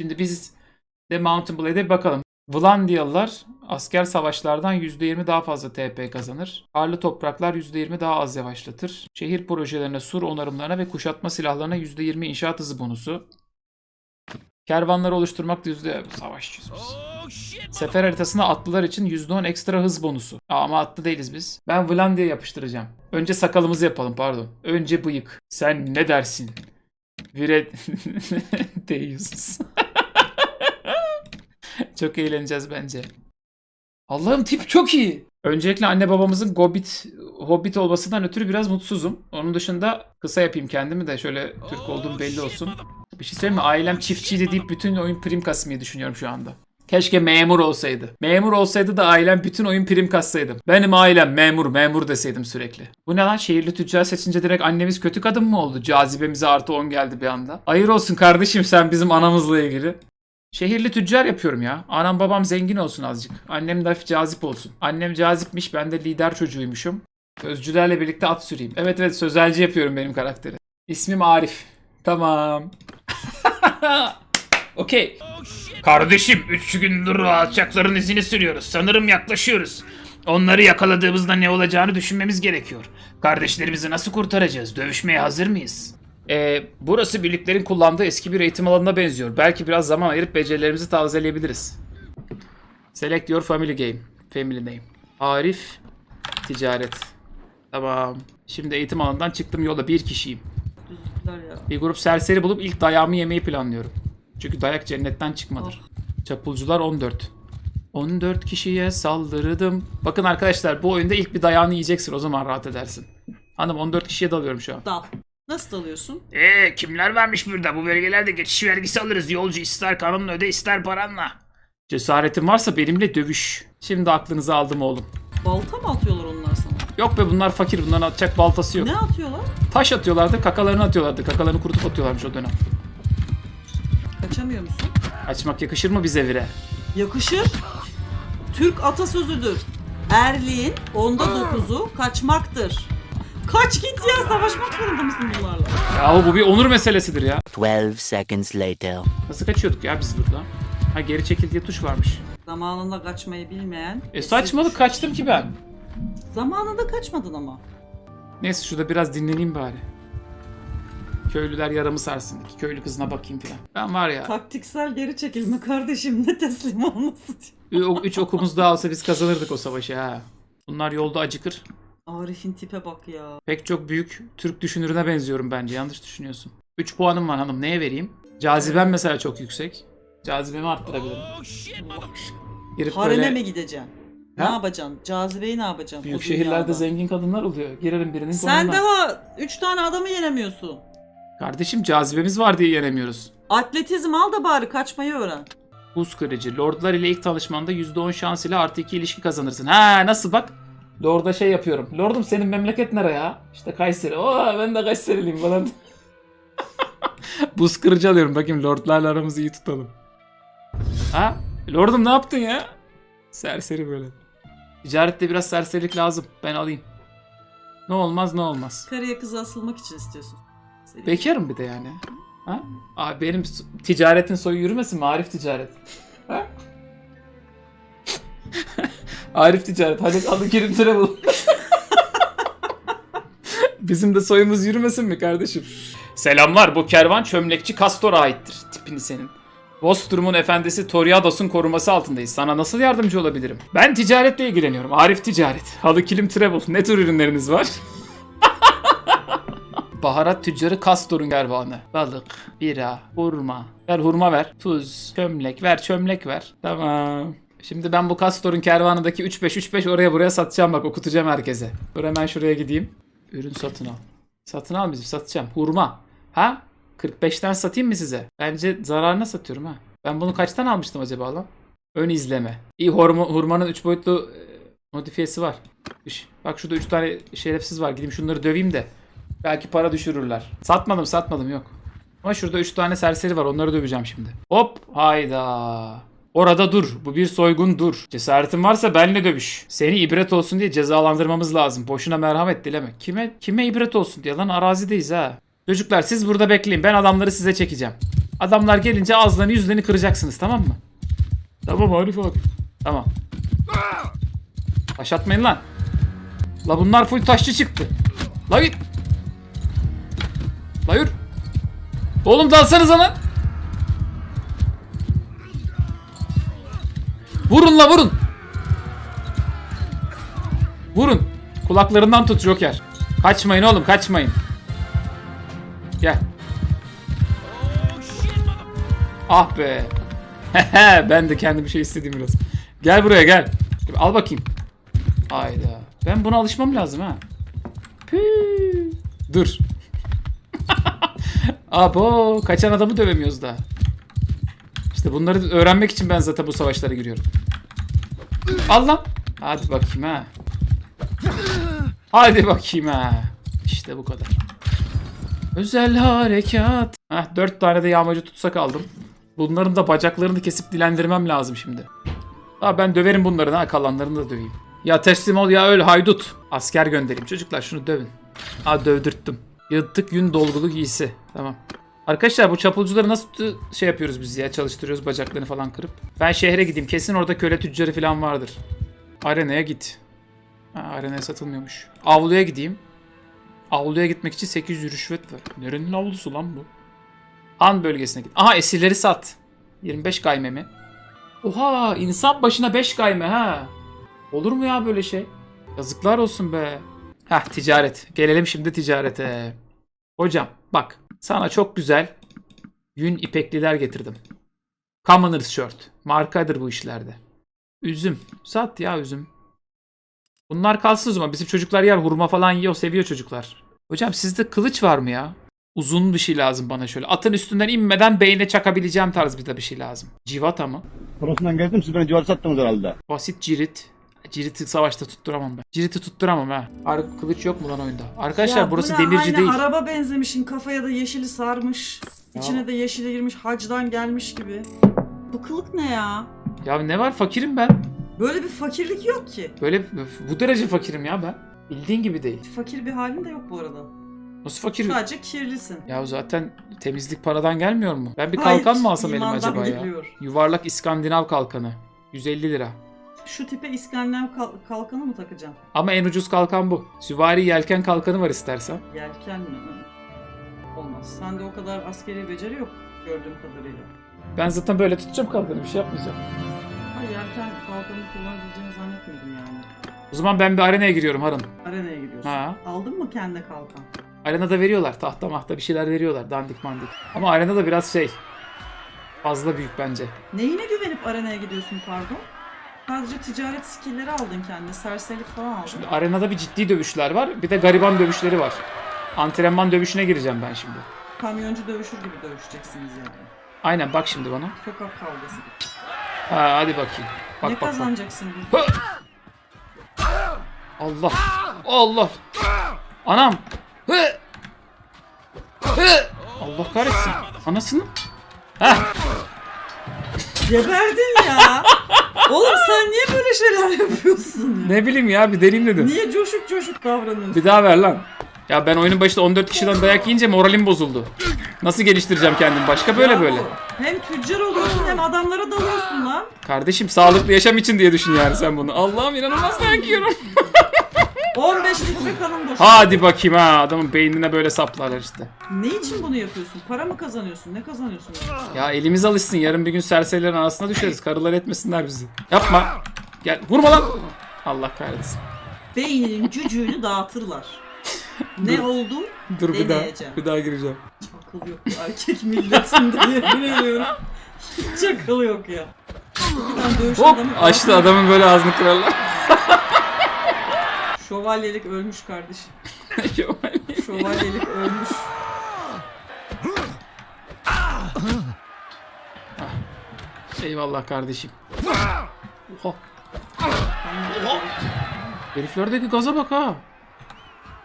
Şimdi biz de Mountain Blade'e bakalım. Vlandiyalılar asker savaşlardan %20 daha fazla TP kazanır. Karlı topraklar %20 daha az yavaşlatır. Şehir projelerine, sur onarımlarına ve kuşatma silahlarına %20 inşaat hızı bonusu. Kervanları oluşturmak yüzde biz. Sefer haritasında atlılar için %10 ekstra hız bonusu. Ama atlı değiliz biz. Ben Vlandiya yapıştıracağım. Önce sakalımızı yapalım pardon. Önce bıyık. Sen ne dersin? Vire... Deyiz. çok eğleneceğiz bence. Allah'ım tip çok iyi. Öncelikle anne babamızın Hobbit, Hobbit olmasından ötürü biraz mutsuzum. Onun dışında kısa yapayım kendimi de şöyle Türk olduğum belli olsun. Bir şey söyleyeyim mi? Ailem çiftçiydi deyip bütün oyun prim kasmayı düşünüyorum şu anda. Keşke memur olsaydı. Memur olsaydı da ailem bütün oyun prim kassaydım. Benim ailem memur memur deseydim sürekli. Bu ne lan şehirli tüccar seçince direkt annemiz kötü kadın mı oldu? Cazibemize artı 10 geldi bir anda. Hayır olsun kardeşim sen bizim anamızla ilgili. Şehirli tüccar yapıyorum ya. Anam babam zengin olsun azıcık. Annem de hafif cazip olsun. Annem cazipmiş ben de lider çocuğuymuşum. Sözcülerle birlikte at süreyim. Evet evet sözelci yapıyorum benim karakteri. İsmim Arif. Tamam. Okey. Kardeşim 3 gündür alçakların izini sürüyoruz. Sanırım yaklaşıyoruz. Onları yakaladığımızda ne olacağını düşünmemiz gerekiyor. Kardeşlerimizi nasıl kurtaracağız? Dövüşmeye hazır mıyız? Ee, burası birliklerin kullandığı eski bir eğitim alanına benziyor. Belki biraz zaman ayırıp becerilerimizi tazeleyebiliriz. Select your family game. Family name. Arif. Ticaret. Tamam. Şimdi eğitim alanından çıktım yola. Bir kişiyim. Bir grup serseri bulup ilk dayağımı yemeyi planlıyorum. Çünkü dayak cennetten çıkmadır. Çapulcular 14. 14 kişiye saldırdım. Bakın arkadaşlar bu oyunda ilk bir dayağını yiyeceksin o zaman rahat edersin. Hanım 14 kişiye dalıyorum şu an. Dal. Nasıl dalıyorsun? Eee Ee, kimler varmış burada? Bu bölgelerde geçiş vergisi alırız. Yolcu ister kanunla öde ister paranla. Cesaretin varsa benimle dövüş. Şimdi aklınızı aldım oğlum. Balta mı atıyorlar onlar sana? Yok be bunlar fakir bunların atacak baltası yok. Ne atıyorlar? Taş atıyorlardı kakalarını atıyorlardı. Kakalarını kurutup atıyorlarmış o dönem. Kaçamıyor musun? Açmak yakışır mı bize vire? Yakışır. Türk atasözüdür. Erliğin onda dokuzu kaçmaktır. Kaç git ya savaşmak zorunda mısın bunlarla? Yahu bu bir onur meselesidir ya. 12 seconds later. Nasıl kaçıyorduk ya biz burada? Ha geri çekil diye tuş varmış. Zamanında kaçmayı bilmeyen. E saçmalık kaçtım ki ben. Zamanında kaçmadın ama. Neyse şurada biraz dinleneyim bari. Köylüler yaramı sarsın. İki köylü kızına bakayım filan. Ben var ya. Taktiksel geri çekilme kardeşim ne teslim olması. o- Üç okumuz daha olsa biz kazanırdık o savaşı ha. Bunlar yolda acıkır. Arif'in tipe bak ya. Pek çok büyük Türk düşünürüne benziyorum bence. Yanlış düşünüyorsun. 3 puanım var hanım. Neye vereyim? Cazibem mesela çok yüksek. Cazibemi arttırabilirim. Girip Hareme böyle mi gideceksin? Ne Ha? yapacaksın? Cazibeyi ne yapacaksın? büyük şehirlerde dünyada? zengin kadınlar oluyor. Girerim birinin Sen konumuna. daha 3 tane adamı yenemiyorsun. Kardeşim cazibemiz var diye yenemiyoruz. Atletizm al da bari kaçmayı öğren. Buz kırıcı. Lordlar ile ilk tanışmanda %10 şans ile artı 2 ilişki kazanırsın. Ha nasıl bak? Lord'a şey yapıyorum. Lordum senin memleket nere ya? İşte Kayseri. Oo ben de Kayseriliyim falan. Buz kırıcı alıyorum. Bakayım lordlarla aramızı iyi tutalım. Ha? Lordum ne yaptın ya? Serseri böyle. Ticarette biraz serserilik lazım. Ben alayım. Ne olmaz ne olmaz. Karıya kıza asılmak için istiyorsun. Bekarım bir de yani. Ha? Abi benim ticaretin soyu yürümesin mi? Arif ticaret. Ha? Arif ticaret. Hadi alın kirim travel. Bizim de soyumuz yürümesin mi kardeşim? Selamlar. Bu kervan çömlekçi Castor'a aittir. Tipini senin. Vostrum'un efendisi Toriados'un koruması altındayız. Sana nasıl yardımcı olabilirim? Ben ticaretle ilgileniyorum. Arif ticaret. Halı kilim travel. Ne tür ürünleriniz var? Baharat tüccarı Castor'un kervanı. Balık, bira, hurma. Ver hurma ver. Tuz, çömlek ver, çömlek ver. Tamam. Şimdi ben bu Castor'un kervanındaki 3-5-3-5 oraya buraya satacağım bak okutacağım herkese. Dur hemen şuraya gideyim. Ürün satın al. Satın al bizim satacağım. Hurma. Ha? 45'ten satayım mı size? Bence zararına satıyorum ha. Ben bunu kaçtan almıştım acaba lan? Ön izleme. İyi hurma, hurmanın 3 boyutlu e, modifiyesi var. Bak şurada 3 tane şerefsiz var. Gideyim şunları döveyim de. Belki para düşürürler. Satmadım satmadım yok. Ama şurada 3 tane serseri var onları döveceğim şimdi. Hop hayda. Orada dur. Bu bir soygun dur. Cesaretin varsa benle dövüş. Seni ibret olsun diye cezalandırmamız lazım. Boşuna merhamet dileme. Kime kime ibret olsun diye lan arazideyiz ha. Çocuklar siz burada bekleyin. Ben adamları size çekeceğim. Adamlar gelince ağızlarını yüzlerini kıracaksınız tamam mı? Tamam Arif abi. Tamam. Taş atmayın lan. La bunlar full taşçı çıktı. La git. La. Oğlum dalsanıza lan. Vurun la vurun. Vurun. Kulaklarından tut Joker. Kaçmayın oğlum kaçmayın. Gel. Ah be. ben de kendi bir şey istedim biraz. Gel buraya gel. Al bakayım. Hayda. Ben buna alışmam lazım ha. Dur. Abo kaçan adamı dövemiyoruz daha. İşte bunları öğrenmek için ben zaten bu savaşlara giriyorum. Al lan. Hadi bakayım ha. Hadi bakayım ha. İşte bu kadar. Özel harekat. Heh, dört tane de yağmacı tutsak aldım. Bunların da bacaklarını kesip dilendirmem lazım şimdi. Ha ben döverim bunların ha kalanlarını da döveyim. Ya teslim ol ya öl haydut. Asker göndereyim çocuklar şunu dövün. Ha dövdürttüm. Yırtık yün dolgulu giysi. Tamam. Arkadaşlar bu çapulcuları nasıl şey yapıyoruz biz ya çalıştırıyoruz bacaklarını falan kırıp. Ben şehre gideyim kesin orada köle tüccarı falan vardır. Arenaya git. Ha, arenaya satılmıyormuş. Avluya gideyim. Avluya gitmek için 800 rüşvet var. Nerenin avlusu lan bu? Han bölgesine git. Aha esirleri sat. 25 gayme mi? Oha insan başına 5 gayme ha. Olur mu ya böyle şey? Yazıklar olsun be. Heh ticaret. Gelelim şimdi ticarete. Hocam bak sana çok güzel yün ipekliler getirdim. Commoners shirt. Markadır bu işlerde. Üzüm. Sat ya üzüm. Bunlar kalsın o zaman. Bizim çocuklar yer hurma falan yiyor. Seviyor çocuklar. Hocam sizde kılıç var mı ya? Uzun bir şey lazım bana şöyle. Atın üstünden inmeden beyne çakabileceğim tarz bir de bir şey lazım. Civata mı? Toros'undan gezdim siz beni civarı sattınız herhalde. Basit cirit. Cirit'i savaşta tutturamam ben. Cirit'i tutturamam ha. Ar- kılıç yok mu lan oyunda? Arkadaşlar Ya bu burası ne? demirci Aynı değil. araba benzemişin kafaya da yeşili sarmış. İçine de yeşile girmiş hacdan gelmiş gibi. Bu kılık ne ya? Ya ne var fakirim ben. Böyle bir fakirlik yok ki. Böyle bu derece fakirim ya ben. Bildiğin gibi değil. Fakir bir halin de yok bu arada. Nasıl fakir? Sadece kirlisin. Ya zaten temizlik paradan gelmiyor mu? Ben bir Hayır, kalkan mı alsam elime acaba ya? geliyor. Yuvarlak İskandinav kalkanı. 150 lira. Şu tipe İskandinav kal- kalkanı mı takacağım? Ama en ucuz kalkan bu. Süvari yelken kalkanı var istersen. Yelken mi? Olmaz. Sende o kadar askeri beceri yok gördüğüm kadarıyla. Ben zaten böyle tutacağım kalkanı bir şey yapmayacağım. Ha yelken kalkanı kullanabileceğini zannetmiyordum yani. O zaman ben bir arenaya giriyorum Harun. Arenaya gidiyorsun. Ha. Aldın mı kendi kalkan? Arenada veriyorlar. Tahta mahta bir şeyler veriyorlar. Dandik mandik. Ama arenada biraz şey. Fazla büyük bence. Neyine güvenip arenaya gidiyorsun pardon? Sadece ticaret skillleri aldın kendine. Serserilik falan aldın. Şimdi arenada bir ciddi dövüşler var. Bir de gariban dövüşleri var. Antrenman dövüşüne gireceğim ben şimdi. Kamyoncu dövüşür gibi dövüşeceksiniz yani. Aynen bak şimdi bana. Sokak kavgası gibi. Ha, hadi bakayım. Bak ne bak bak. kazanacaksın burada? Allah. Allah. Anam. Allah kahretsin. Anasını. Heh. Geberdin ya. Oğlum sen niye böyle şeyler yapıyorsun ya? Ne bileyim ya bir deneyim dedim. Niye coşuk coşuk davranıyorsun? Bir daha ver lan. Ya ben oyunun başında 14 kişiden dayak yiyince moralim bozuldu. Nasıl geliştireceğim kendimi başka böyle Ya böyle. Hem tüccar oluyorsun hem adamlara dalıyorsun lan. Kardeşim sağlıklı yaşam için diye düşün yani sen bunu. Allah'ım inanılmaz dayak yiyorum. 15 litre kanım boşaldı. Hadi bakayım ha adamın beynine böyle saplarlar işte. Ne için bunu yapıyorsun? Para mı kazanıyorsun? Ne kazanıyorsun? Ya elimiz alışsın yarın bir gün serserilerin arasına düşeriz. Karılar etmesinler bizi. Yapma. Gel vurma lan. Allah kahretsin. Beyninin cücüğünü dağıtırlar. ne oldum? Dur bir daha, Deneyeceğim. bir daha gireceğim. Akıl yok bu erkek milletinde yemin ediyorum. Hiç akıl yok ya. Bir tane dövüş Hop adamı- açtı adamın böyle ağzını kırarlar. Şövalyelik ölmüş kardeşim. Şövalyelik ölmüş. Eyvallah kardeşim. Oha. Heriflerdeki gaza bak ha.